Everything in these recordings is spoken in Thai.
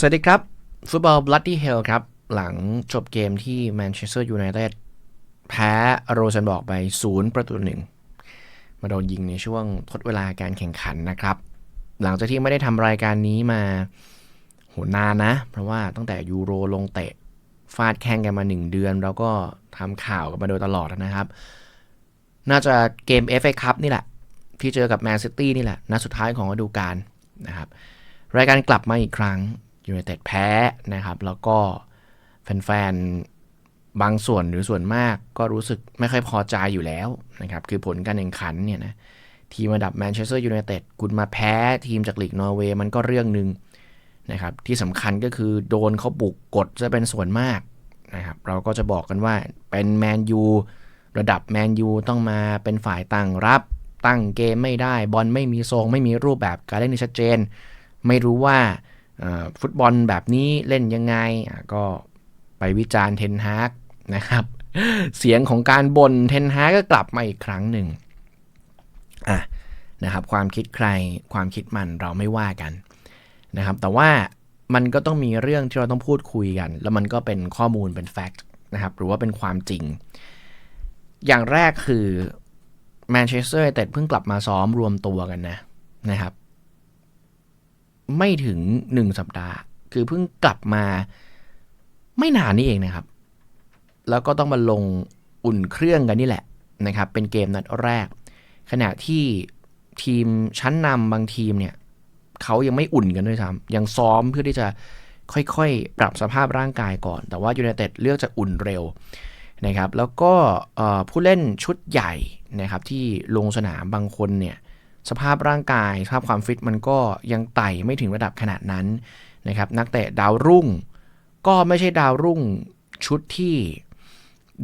สวัสดีครับ ฟุตบอล Bloody Hell ครับ หลังจบเกมที่แมนเชสเตอร์ยูไนเต็ดแพ้โรเซนบอกไป 0 ประตูหนึ่งมาโดนยิงในช่วงทดเวลาการแข่งขันนะครับ หลังจากที่ไม่ได้ทำรายการนี้มาโหนานนะ เพราะว่าตั้งแต่ยูโรลงเตะฟาดแข่งกันมา 1 เดือน แล้วก็ทำข่าวกันมาโดยตลอดนะครับ น่าจะเกม FA Cup นี่แหละ ที่เจอกับแมนซิตี้นี่แหละนัดสุดท้ายของฤดูกาลนะครับรายการกลับมาอีกครั้ง ยูไนเต็ดแพ้นะครับ แล้วก็แฟนๆ บางส่วนหรือส่วนมากก็รู้สึกไม่ค่อยพอใจอยู่แล้วนะครับ คือผลการแข่งขันเนี่ยนะทีมระดับแมนเชสเตอร์ยูไนเต็ดคุณมาแพ้ทีมจากลีกนอร์เวย์มันก็เรื่องหนึ่งนะครับ ที่สำคัญก็คือโดนเขาบุกกดจะเป็นส่วนมากนะครับ เราก็จะบอกกันว่าเป็นแมนยูระดับแมนยูต้องมาเป็นฝ่ายตั้งรับตั้งเกมไม่ได้บอลไม่มีทรง ไม่มีรูปแบบการเล่นที่ชัดเจน ไม่รู้ว่า ฟุตบอลแบบนี้เล่นยังไงก็ไปวิจารณ์เทนฮากนะครับ เสียงของการบ่นเทนฮากก็กลับมาอีกครั้งหนึ่งอะนะครับ ความคิดใครความคิดมันเราไม่ว่ากันนะครับ แต่ว่ามันก็ต้องมีเรื่องที่เราต้องพูดคุยกัน แล้วมันก็เป็นข้อมูลเป็นแฟกต์นะครับ หรือว่าเป็นความจริง อย่างแรกคือแมนเชสเตอร์แต่เพิ่งกลับมาซ้อมรวมตัวกันนะนะครับ ไม่ถึง1สัปดาห์ คือเพิ่งกลับมาไม่นานนี่เองนะครับ แล้วก็ต้องมาลงอุ่นเครื่องกันนี่แหละนะครับ เป็นเกมนัดแรก ขณะที่ทีมชั้นนำบางทีมเนี่ยเขายังไม่อุ่นกันด้วยซ้ำยังซ้อมเพื่อที่จะค่อยๆ ปรับสภาพร่างกายก่อน แต่ว่ายูไนเต็ดเลือกจะอุ่นเร็วนะครับ แล้วก็ผู้เล่นชุดใหญ่นะครับที่ลงสนามบางคนเนี่ย สภาพร่างกายสภาพความฟิตมันก็ยังไต่ไม่ถึงระดับขนาดนั้นนะครับนักเตะดาวรุ่ง ก็ไม่ใช่ดาวรุ่งชุดที่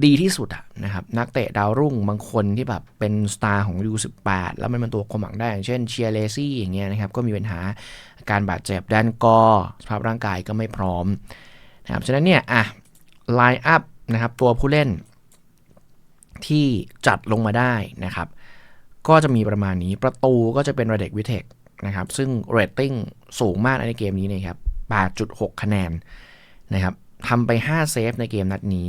ดีที่สุดอะนะครับนักเตะดาวรุ่งบางคนที่แบบเป็นสตาร์ของ U18 แล้วมันเป็นตัวความหวังได้ อย่างเช่นเชียร์เลซี่อย่างเงี้ยนะครับก็มีปัญหาการบาดเจ็บด้านกอสภาพร่างกายก็ไม่พร้อมนะครับฉะนั้นเนี่ยอะไลน์อัพนะครับตัวผู้เล่นที่จัดลงมาได้นะครับ ก็จะมีประมาณนี้ประตูก็จะเป็นระเด็กวิเทคนะครับซึ่งเรตติ้งสูงมากในเกมนี้นะครับ 8.6 คะแนนนะครับทำไป 5 เซฟในเกมนัดนี้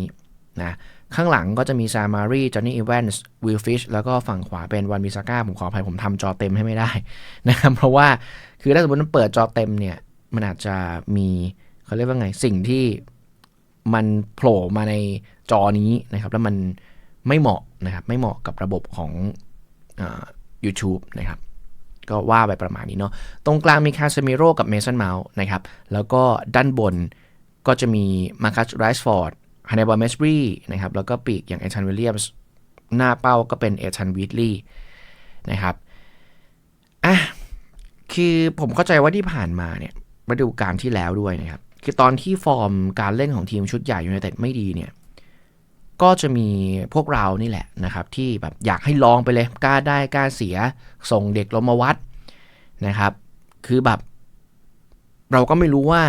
นะข้างหลังก็จะมีซามารีจอห์นนี่อีแวนส์วิลฟิชแล้วก็ฝั่งขวาเป็นวันมิซาก้าผมขออภัยผมทำจอเต็มให้ไม่ได้นะครับเพราะว่าคือถ้าสมมติมันเปิดจอเต็มเนี่ยมันอาจจะมีเขาเรียกว่าไงสิ่งที่มันโผล่มาในจอนี้นะครับแล้วมันไม่เหมาะนะครับไม่เหมาะกับระบบของ YouTube นะครับก็ว่าไปประมาณนี้เนาะตรงกลางมีคาเซมิโร่กับเมสันเมาส์นะครับแล้วก็ด้านบนก็จะมีมาคัสไรส์ฟอร์ดฮันเนบอลเมสบรีนะครับแล้วก็ปีกอย่างเอชันวิลเลียมส์หน้าเป้าก็เป็นเอชันวิลลี่นะครับอะคือผมเข้าใจว่าที่ผ่านมาเนี่ยฤดูกาลที่แล้วด้วยนะครับ คือตอนที่ฟอร์มการเล่นของทีมชุดใหญ่ยูไนเต็ดไม่ดีเนี่ย ก็จะมีพวกเรานี่แหละนะครับที่แบบอยากให้ลองไปเลยกล้าได้กล้าเสียส่งเด็กลงมาวัดนะครับ คือแบบ เราก็ไม่รู้ว่า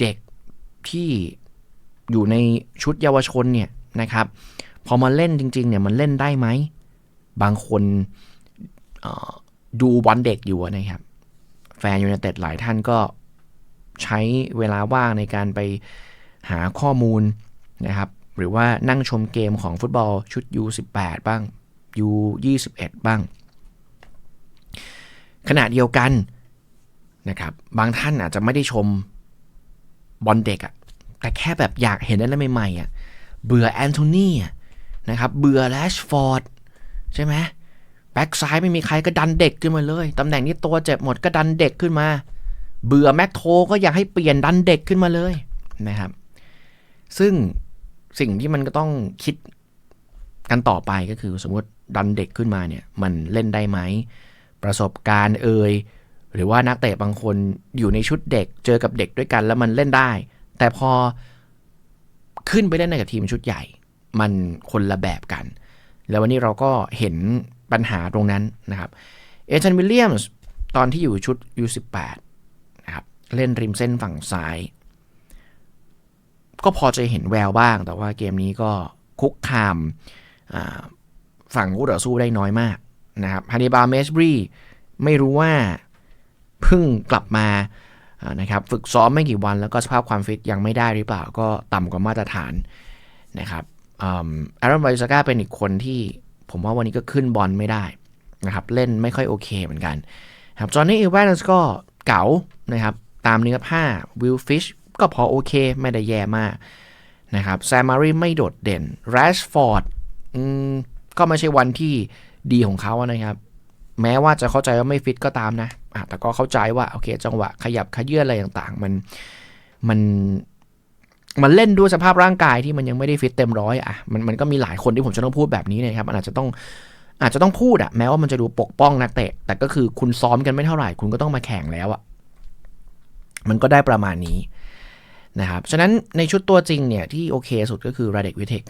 เด็กที่อยู่ในชุดเยาวชนเนี่ยนะครับ พอมาเล่นจริง ๆ เนี่ยมันเล่นได้ไหม บางคนดูบอลเด็กอยู่นะครับ แฟนยูไนเต็ดหลายท่านก็ใช้เวลาว่างในการไปหาข้อมูลนะครับ หรือว่านั่งชมเกมของฟุตบอลชุด U18 บ้าง U21 บ้าง ขณะเดียวกันนะครับบางท่านอาจจะไม่ได้ชมบอลเด็กอะแต่แค่แบบอยากเห็นอะไรใหม่ๆอะเบื่อแอนโทนีนะครับเบื่อแลชฟอร์ดใช่ไหมแบ็กซ้ายไม่มีใครก็ดันเด็กขึ้นมาเลย ตำแหน่งนี้ตัวเจ็บหมดก็ดันเด็กขึ้นมา เบื่อแม็กโทก็อยากให้เปลี่ยนดันเด็กขึ้นมาเลยนะครับ ซึ่ง สิ่งที่มันก็ต้องคิดกันต่อไปก็คือสมมติดันเด็กขึ้นมาเนี่ย มันเล่นได้ไหม ประสบการณ์เอ่ยหรือว่านักเตะบางคนอยู่ในชุดเด็กเจอกับเด็กด้วยกันแล้วมันเล่นได้ แต่พอขึ้นไปเล่นในกับทีมชุดใหญ่ มันคนละแบบกัน แล้ววันนี้เราก็เห็นปัญหาตรงนั้นนะครับเอชันวิลเลียมส์ตอนที่อยู่ชุด U18 นะครับเล่นริมเส้นฝั่งซ้าย ก็พอจะเห็นแววบ้าง แต่ว่าเกมนี้ก็คุกคามฝั่งคู่ต่อสู้ได้น้อยมากนะครับฮานิบาเมสบรีไม่รู้ว่าเพิ่งกลับมานะครับฝึกซ้อมไม่กี่วันแล้วก็สภาพความฟิตยังไม่ได้หรือเปล่าก็ต่ำกว่ามาตรฐานนะครับอารอนไวซาก้าเป็นอีกคนที่ผมว่าวันนี้ก็ขึ้นบอลไม่ได้นะครับเล่นไม่ค่อยโอเคเหมือนกันครับจอห์นนี่อีแวนส์ก็เก๋านะครับตามเนื้อผ้าวิลฟิช ก็พอโอเค ไม่ได้แย่มากนะครับแซมมารีไม่โดดเด่นแรชฟอร์ดก็ไม่ใช่วันที่ดีของเขานะครับ แม้ว่าจะเข้าใจว่าไม่ฟิตก็ตามนะะแต่ก็เข้าใจว่าโอเค จังหวะขยับขยื่นอะไรต่างๆ มันมันมันเล่นด้วยสภาพร่างกายที่มันยังไม่ได้ฟิตเต็มร้อยอะมันมันก็มีหลายคนที่ผมจะต้องพูดแบบนี้นะครับมันอาจจะต้องอาจจะต้องพูดอะแม้ว่ามันจะดูปกป้องนักเตะ แต่ก็คือคุณซ้อมกันไม่เท่าไหร่ คุณก็ต้องมาแข่งแล้วอะมันก็ได้ประมาณนี้ นะครับ ฉะนั้นในชุดตัวจริงเนี่ยที่โอเคสุดก็คือราเดกวิเทค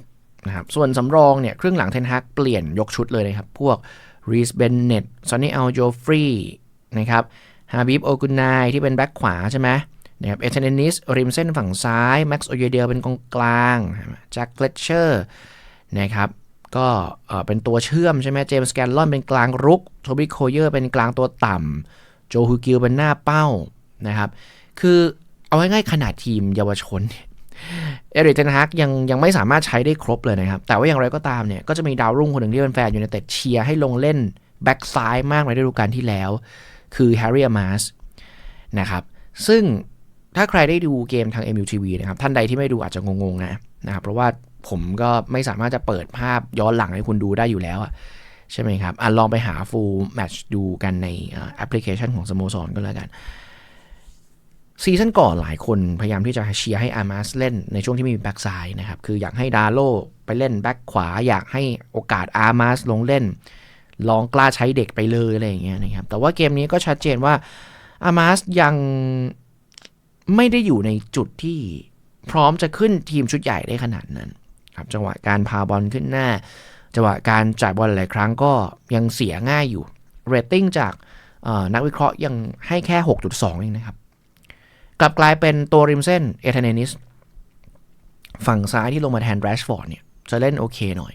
นะครับ ส่วนสำรองเนี่ยครึ่งหลังเทนฮักเปลี่ยนยกชุดเลยนะครับ พวกรีสเบนเน็ตซอนนี่อัลโจฟรีนะครับฮาบิบโอกุนนายที่เป็นแบ็คขวาใช่ไหมนะครับเอเทนนิสริมเส้นฝั่งซ้ายแม็กซ์โอเยเดียเป็นกองกลางแจ็คเลเชอร์นะครับก็เป็นตัวเชื่อมใช่ไหมเจมส์แกนลอนเป็นกลางรุกโทบี้โคเยอร์เป็นกลางตัวต่ำโจฮูกิลเป็นหน้าเป้านะครับ คือ เอาง่ายๆขนาดทีมเยาวชนเอริกเทนฮักยังยังไม่สามารถใช้ได้ครบเลยนะครับ แต่ว่าอย่างไรก็ตามเนี่ย ก็จะมีดาวรุ่งคนหนึ่งที่เป็นแฟนอยู่ในเต็ดเชียร์ให้ลงเล่นแบ็กซ้ายมากในฤดูกาลที่แล้ว คือแฮร์รี่อามาสนะครับ ซึ่งถ้าใครได้ดูเกมทาง MUTV นะครับ ท่านใดที่ไม่ดูอาจจะงงๆนะนะครับ เพราะว่าผมก็ไม่สามารถจะเปิดภาพย้อนหลังให้คุณดูได้อยู่แล้วอะใช่ไหมครับอลองไปหา full match ดูกันในแอปพลิเคชันของสโมสรก็แล้วกัน ซีซั่นก่อนหลายคนพยายามที่จะเชียร์ให้อามาสเล่นในช่วงที่ไม่มีแบ็กซ้ายนะครับ คืออยากให้ดาโลไปเล่นแบ็กขวา อยากให้โอกาสอามาสลงเล่น ลองกล้าใช้เด็กไปเลยอะไรอย่างเงี้ยนะครับ แต่ว่าเกมนี้ก็ชัดเจนว่าอามาสยังไม่ได้อยู่ในจุดที่พร้อมจะขึ้นทีมชุดใหญ่ได้ขนาดนั้นครับจังหวะการพาบอลขึ้นหน้า จังหวะการจ่ายบอลหลายครั้งก็ยังเสียง่ายอยู่เรตติ้งจากนักวิเคราะห์ยังให้แค่ 6.2 เองนะครับ กลับกลายเป็นตัวริมเส้นเอเทเนนิสฝั่งซ้ายที่ลงมาแทนแรชฟอร์ดเนี่ยจะเล่นโอเคหน่อย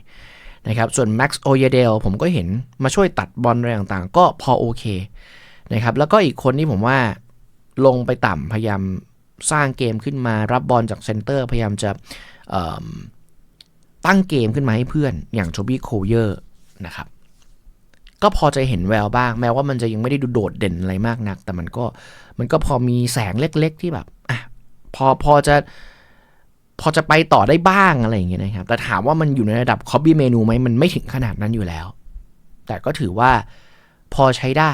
นะครับ ส่วนแม็กซ์โอเยเดลผมก็เห็นมาช่วยตัดบอลอะไรต่างๆ ก็พอโอเคนะครับ แล้วก็อีกคนที่ผมว่าลงไปต่ำพยายามสร้างเกมขึ้นมารับบอลจากเซนเตอร์พยายามจะตั้งเกมขึ้นมาให้เพื่อนอย่างโชบี้โคเยอร์นะครับ ก็พอจะเห็นแววบ้าง แม้ว่ามันจะยังไม่ได้ดูโดดเด่นอะไรมากนัก แต่มันก็มันก็พอมีแสงเล็ก ๆ ที่แบบอะพอพอจะพอจะไปต่อได้บ้างอะไรอย่างเงี้ยนะครับ แต่ถามว่ามันอยู่ในระดับคอปปี้เมนูไหมมันไม่ถึงขนาดนั้นอยู่แล้ว แต่ก็ถือว่าพอใช้ได้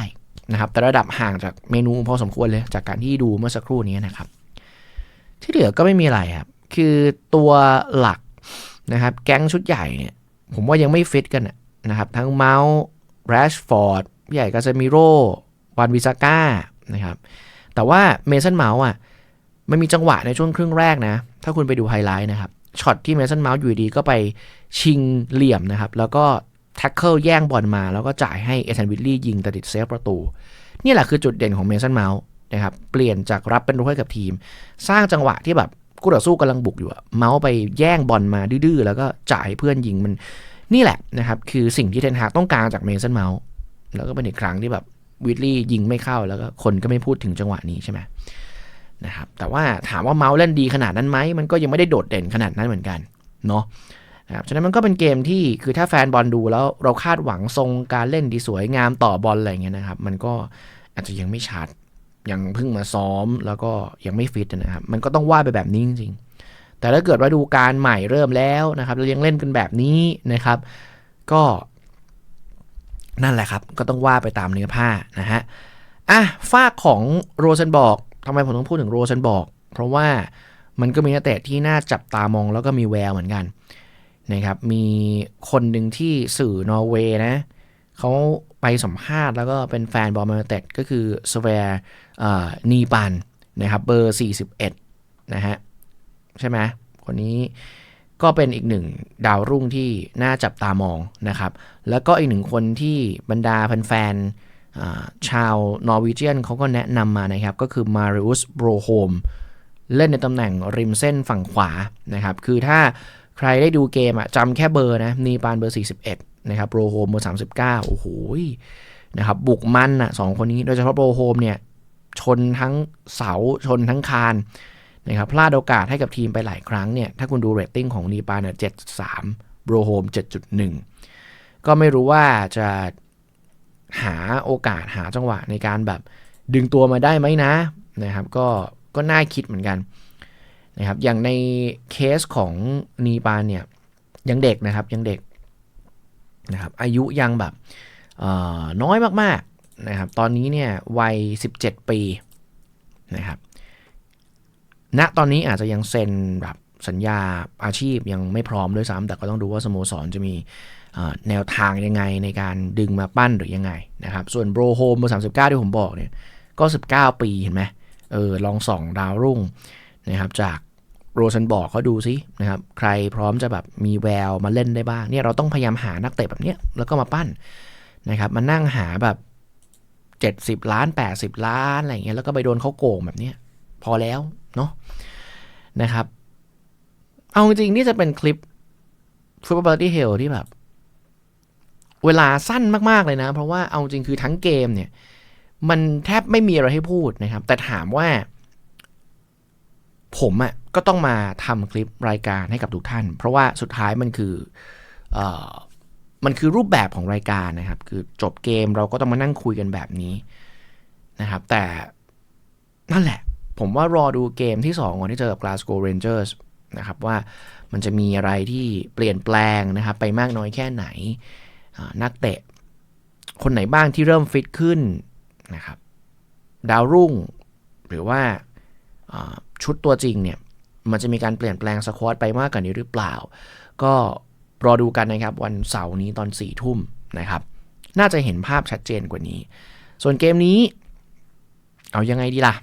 นะครับ แต่ระดับห่างจากเมนูพอสมควรเลย จากการที่ดูเมื่อสักครู่นี้นะครับ ที่เหลือก็ไม่มีอะไรครับ คือตัวหลักนะครับ แก๊งชุดใหญ่เนี่ย ผมว่ายังไม่ฟิตกันนะครับ ทั้งเมาส์ แรชฟอร์ดใหญ่กาเซมิโร่วันวิซาก้านะครับ แต่ว่าเมสันเมาส์อะ มันมีจังหวะในช่วงครึ่งแรกนะ ถ้าคุณไปดูไฮไลท์นะครับช็อตที่เมสันเมาส์อยู่ดีก็ไปชิงเหลี่ยมนะครับ แล้วก็แท็กเกิลแย่งบอลมา แล้วก็จ่ายให้เอเธนวิลลี่ยิงแต่ติดเซฟประตู นี่แหละคือจุดเด่นของเมสันเมาส์นะครับ เปลี่ยนจากรับเป็นรุกให้กับทีม สร้างจังหวะที่แบบกู้ต่อสู้กำลังบุกอยู่อะเมาส์ไปแย่งบอลมาดื้อๆ แล้วก็จ่ายเพื่อนยิงมัน นี่แหละนะครับคือสิ่งที่เทนฮากต้องการจากเมสันเมาส์แล้วก็เป็นอีกครั้งที่แบบวิลลี่ยิงไม่เข้าแล้วก็คนก็ไม่พูดถึงจังหวะนี้ใช่ไหมนะครับแต่ว่าถามว่าเมาส์เล่นดีขนาดนั้นไหมมันก็ยังไม่ได้โดดเด่นขนาดนั้นเหมือนกันเนาะนะครับฉะนั้นมันก็เป็นเกมที่คือถ้าแฟนบอลดูแล้วเราคาดหวังทรงการเล่นดีสวยงามต่อบอลอะไรเงี้ยนะครับ มันก็อาจจะยังไม่ชัดยังเพิ่งมาซ้อมแล้วก็ยังไม่ฟิตนะครับ มันก็ต้องว่าไปแบบนี้จริงๆ แต่ถ้าเกิดว่าดูการใหม่เริ่มแล้วนะครับเรายังเล่นกันแบบนี้นะครับ ก็นั่นแหละครับ ก็ต้องว่าไปตามเนื้อผ้านะฮะอะฝากของโรเซนบอกทำไมผมต้องพูดถึงโรเซนบอก เพราะว่ามันก็มีนักเตะที่น่าจับตามองแล้วก็มีแววเหมือนกันนะครับ มีคนหนึ่งที่สื่อนอร์เวย์นะเขาไปสัมภาษณ์แล้วก็เป็นแฟนบอลมาเต็ดก็คือสเวียนีปันนะครับเบอร์ 41 นะฮะ ใช่ไหมคนนี้ก็เป็นอีกหนึ่งดาวรุ่งที่น่าจับตามองนะครับ แล้วก็อีกหนึ่งคนที่บรรดาแฟนชาวนอร์วีเจียนเขาก็แนะนำมานะครับ ก็คือมาริอุสโบรโฮมเล่นในตำแหน่งริมเส้นฝั่งขวานะครับ คือถ้าใครได้ดูเกมอะจำแค่เบอร์นะนีปานเบอร์ 41 นะครับโบรโฮมเบอร์ 39 โอ้โหนะครับบุกมันอะสองคนนี้โดยเฉพาะโบรโฮมเนี่ย ชนทั้งเสาชนทั้งคาน นะครับพลาดโอกาสให้กับทีมไปหลายครั้งเนี่ยถ้าคุณดูเรตติ้งของนีปาเนี่ยเจ็ดสามโบรโฮมเจ็ดหนึ่งก็ไม่รู้ว่าจะหาโอกาสหาจังหวะในการแบบดึงตัวมาได้ไหมนะนะครับ ก็ก็น่าคิดเหมือนกันนะครับอย่างในเคสของนีปาเนี่ยยังเด็กนะครับยังเด็กนะครับอายุยังแบบน้อยมากๆนะครับตอนนี้เนี่ยวัย 17 ปีนะครับ ณตอนนี้อาจจะยังเซ็นแบบสัญญาอาชีพยังไม่พร้อมด้วยซ้ำแต่ก็ต้องดูว่าสโมสรจะมีแนวทางยังไงในการดึงมาปั้นหรือยังไงนะครับ ส่วนโบรโฮมเบอร์39ที่ผมบอกเนี่ยก็ 19 ปีเห็นไหมเออลองส่องดาวรุ่งนะครับจากโรซันบอกเขาดูซินะครับใครพร้อมจะแบบมีแววมาเล่นได้บ้างเนี่ยเราต้องพยายามหานักเตะแบบเนี้ยแล้วก็มาปั้นนะครับมานั่งหาแบบ 70 ล้าน 80 ล้านอะไรเงี้ยแล้วก็ไปโดนเขาโกงแบบเนี้ย พอแล้วเนาะนะครับ เอาจริงๆนี่จะเป็นคลิปฟุตบอลที่เฮลที่แบบ เวลาสั้นมาก ๆ เลยนะ เพราะว่าเอาจริงคือทั้งเกมเนี่ย มันแทบไม่มีอะไรให้พูดนะครับ แต่ถามว่า ผมอะ่ะก็ต้องมาทำคลิปรายการให้กับทุกท่าน เพราะว่าสุดท้ายมันคืออมันคือรูปแบบของรายการนะครับ คือจบเกมเราก็ต้องมานั่งคุยกันแบบนี้นะครับ แต่นั่นแหละ ผมว่ารอดูเกมที่2ก่อนที่เจอกับ Glasgow Rangers นะครับว่ามันจะมีอะไรที่เปลี่ยนแปลงนะครับไปมากน้อยแค่ไหน นักเตะ คนไหนบ้างที่เริ่มฟิตขึ้นนะครับดาวรุ่ง หรือว่าชุดตัวจริงเนี่ยมันจะมีการเปลี่ยนแปลงสควอตไปมากกว่านี้หรือเปล่า ก็รอดูกันนะครับวันเสาร์นี้ตอน4ี่ทุ่มนะครับ น่าจะเห็นภาพชัดเจนกว่านี้ ส่วนเกมนี้ เอายังไงดีล่ะ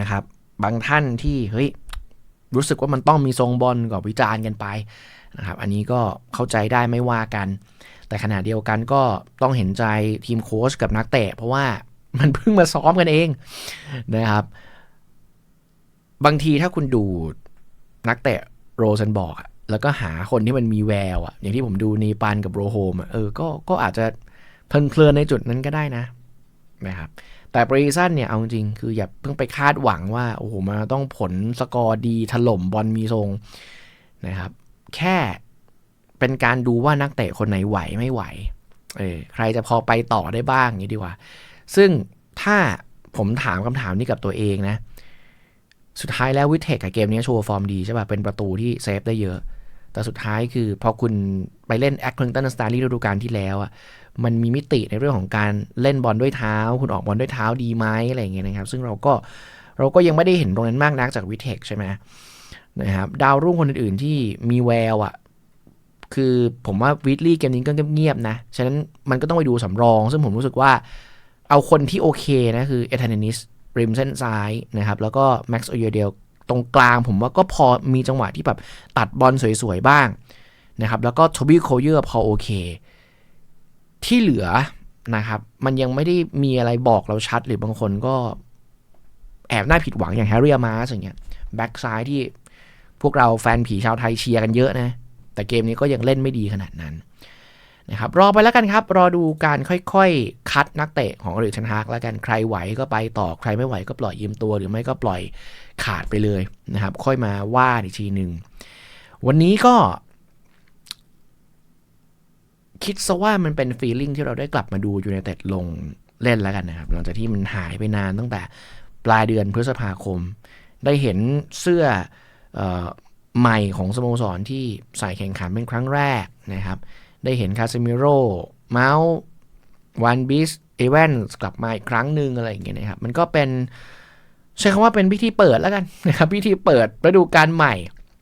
นะครับ บางท่านที่เฮ้ยรู้สึกว่ามันต้องมีทรงบอลกับวิจารณ์กันไปนะครับ อันนี้ก็เข้าใจได้ไม่ว่ากัน แต่ขณะเดียวกันก็ต้องเห็นใจทีมโค้ชกับนักเตะ เพราะว่ามันเพิ่งมาซ้อมกันเองนะครับ บางทีถ้าคุณดูนักเตะโรซันบอกแล้วก็หาคนที่มันมีแววอะอย่างที่ผมดูนีปันกับโรโฮมเออก็ก็อาจจะเพลินเพลินในจุดนั้นก็ได้นะนะครับ แต่ปรีซันเนี่ยเอาจริงคืออย่าเพิ่งไปคาดหวังว่าโอ้โหมันต้องผลสกอร์ดีถล่มบอลมีทรงนะครับ แค่เป็นการดูว่านักเตะคนไหนไหวไม่ไหวเออใครจะพอไปต่อได้บ้างนี้ดีกว่า ซึ่งถ้าผมถามคำถามนี้กับตัวเองนะ สุดท้ายแล้ววิเทคกับเกมนี้โชว์ฟอร์มดีใช่ป่ะเป็นประตูที่เซฟได้เยอะ แต่สุดท้ายคือพอคุณไปเล่นแอคคลิงตันสตาร์ลี่ฤดูกาลที่แล้วอะมันมีมิติในเรื่องของการเล่นบอลด้วยเท้า คุณออกบอลด้วยเท้าดีไหมอะไรอย่างเงี้ยนะครับ ซึ่งเราก็เราก็ยังไม่ได้เห็นตรงนั้นมากนักจากวิเทคใช่ไหมนะครับดาวรุ่งคนอื่นๆที่มีแววอะคือผมว่าวิทลี่เกมนี้ก็เงียบๆนะ ฉะนั้นมันก็ต้องไปดูสำรอง ซึ่งผมรู้สึกว่าเอาคนที่โอเคนะ คือเอทานนิสริมเส้นซ้ายนะครับ แล้วก็แม็กซ์โอเยเดล ตรงกลาง ผมว่าก็พอมีจังหวะที่แบบตัดบอลสวยๆบ้างนะครับแล้วก็โทบี้โคเยอร์พอโอเค ที่เหลือนะครับมันยังไม่ได้มีอะไรบอกเราชัดหรือบางคนก็แอบน่าผิดหวังอย่างแฮร์รี่มาสอย่างเงี้ยแบ็กซ้ายที่พวกเราแฟนผีชาวไทยเชียร์กันเยอะนะ แต่เกมนี้ก็ยังเล่นไม่ดีขนาดนั้น นะครับรอไปแล้วกันครับ รอดูการค่อยๆ คัดนักเตะของอริชันฮากแล้วกันใครไหวก็ไปต่อใครไม่ไหวก็ปล่อยยืมตัว หรือไม่ก็ปล่อยขาดไปเลยนะครับ ค่อยมาว่าอีกทีหนึ่งวันนี้ก็ คิดซะว่ามันเป็นฟีลลิ่งที่เราได้กลับมาดูยูไนเต็ดลงเล่นแล้วกันนะครับ หลังจากที่มันหายไปนานตั้งแต่ปลายเดือนพฤษภาคม ได้เห็นเสื้อใหม่ของสโมสรที่ใส่แข่งขันเป็นครั้งแรกนะครับ ได้เห็นคาซิมิโร่เมาส์วันบิสเอเวนกลับมาอีกครั้งหนึ่งอะไรอย่างเงี้ยนะครับ มันก็เป็นใช้คำว่าเป็นพิธีเปิดแล้วกันนะครับพิธีเปิดฤดูกาลใหม่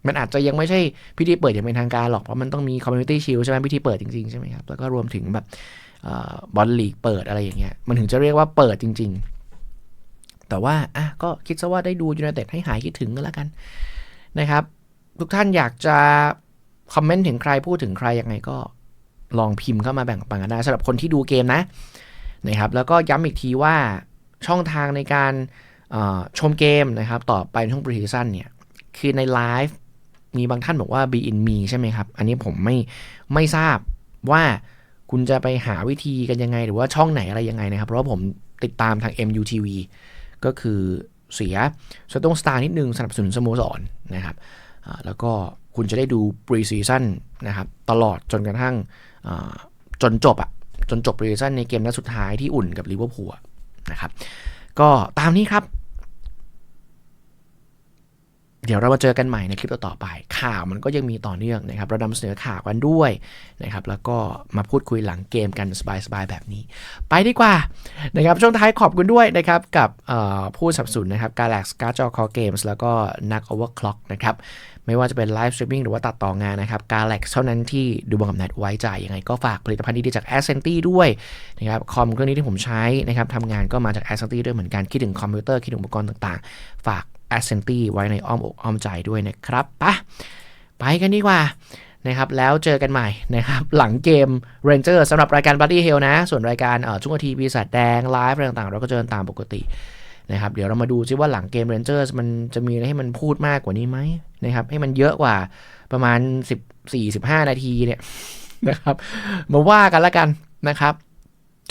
มันอาจจะยังไม่ใช่พิธีเปิดอย่างเป็นทางการหรอก เพราะมันต้องมีคอมมูนิตี้ชิลใช่ไหมพิธีเปิดจริงๆใช่ไหมครับ แล้วก็รวมถึงแบบบอลลีกเปิดอะไรอย่างเงี้ย มันถึงจะเรียกว่าเปิดจริง ๆ แต่ว่าอะก็คิดซะว่าได้ดูยูไนเต็ดให้หายคิดถึงกันแล้วกันนะครับ ทุกท่านอยากจะคอมเมนต์ถึงใครพูดถึงใครยังไงก็ ลองพิมพ์เข้ามาแบ่งปันกันได้สำหรับคนที่ดูเกมนะนะครับแล้วก็ย้ำอีกทีว่าช่องทางในการชมเกมนะครับต่อไปในช่วงปรีซีซั่นเนี่ยคือในไลฟ์มีบางท่านบอกว่า be in me ใช่ไหมครับ อันนี้ผมไม่ไม่ทราบว่าคุณจะไปหาวิธีกันยังไง หรือว่าช่องไหนอะไรยังไงนะครับ เพราะว่าผมติดตามทาง MUTV ก็คือเสียสตงสตาร์นิดนึงสนับสนุนสโมสรนนะครับแล้วก็คุณจะได้ดูปรีซีซั่นนะครับตลอดจนกระทั่ง จนจบอะจนจบเรีซีซั่นในเกมนัดสุดท้ายที่อุ่นกับลิเวอร์พูลนะครับ ก็ตามนี้ครับ เดี๋ยวเรามาเจอกันใหม่ในคลิปต่อๆไป ข่าวมันก็ยังมีต่อเนื่องนะครับ เรานำเสนอข่าวกันด้วยนะครับ แล้วก็มาพูดคุยหลังเกมกันสบายๆแบบนี้ ไปดีกว่านะครับ ช่วงท้ายขอบคุณด้วยนะครับ กับผู้สับสนนะครับ Galax Card Jọ Call Games แล้วก็นัก Overclock นะครับ ไม่ว่าจะเป็นไลฟ์สตรีมมิ่งหรือว่าตัดต่องานนะครับ Galax เท่านั้นที่ดูบอลกับแนทไว้ใจยังไงก็ฝากผลิตภัณฑ์ดีๆจาก a s c e n t y ด้วยนะครับ คอมเครื่องนี้ที่ผมใช้นะครับทำงานก็มาจาก a s c e n t y ด้วยเหมือนกัน คิดถึงคอมพิวเตอร์ คิดถึงอุปกรณ์ต่างๆ ฝาก a s c e n t y ไว้ในอ้อมอกอ้อมใจด้วยนะครับปะไปกันดีกว่านะครับแล้วเจอกันใหม่นะครับหลังเกม Ranger สำหรับรายการ Buddy Hell นะ ส่วนรายการเอ่อช่วงอาทีปีศาจแดง ไลฟ์อะไรต่างๆ เราก็เจอตามปกตินะครับเดี๋ยวเรามาดูซิว่าหลังเกม Rangers มันจะมีอะไรให้มันพูดมากกว่านี้ไหมนะครับให้มันเยอะกว่าประมาณ 14 15 นาทีเนี่ยนะครับมาว่ากันละกันนะครับ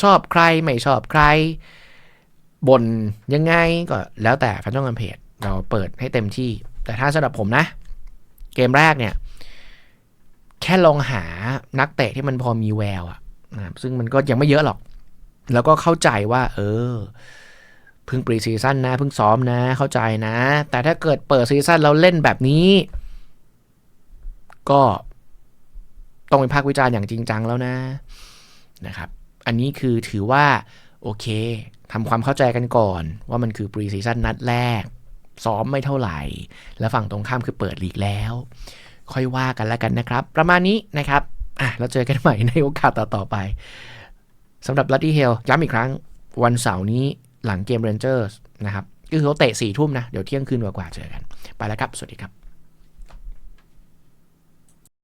ชอบใคร ไม่ชอบใครบ่นยังไงก็แล้วแต่แฟนช่องกันเพจ เราเปิดให้เต็มที่ แต่ถ้าสำหรับผมนะ เกมแรกเนี่ย แค่ลองหานักเตะที่มันพอมีแววอะนะครับซึ่งมันก็ยังไม่เยอะหรอก แล้วก็เข้าใจว่า เออเพิ่งปรีซีซั่นนะเพิ่งซ้อมนะ เข้าใจนะ แต่ถ้าเกิดเปิดซีซั่นเราเล่นแบบนี้ ก็ต้องไปภาควิจารณ์อย่างจริงจังแล้วนะนะครับ อันนี้คือถือว่า โอเคทำความเข้าใจกันก่อน ว่ามันคือปรีซีซั่นนัดแรก ซ้อมไม่เท่าไหร่ แล้วฝั่งตรงข้ามคือเปิดลีกแล้ว ค่อยว่ากันแล้วกันนะครับ ประมาณนี้นะครับอะเราเจอกันใหม่ในโอกาสต่อๆไปสำหรับลัตตี้เฮลย้ำอีกครั้งวันเสาร์นี้หลังเกมเรนเจอร์สนะครับก็คือเขาเตะสี่ทุ่มนะ เดี๋ยวเที่ยงคืนกว่าๆเจอกัน ไปแล้วครับ สวัสดีครับ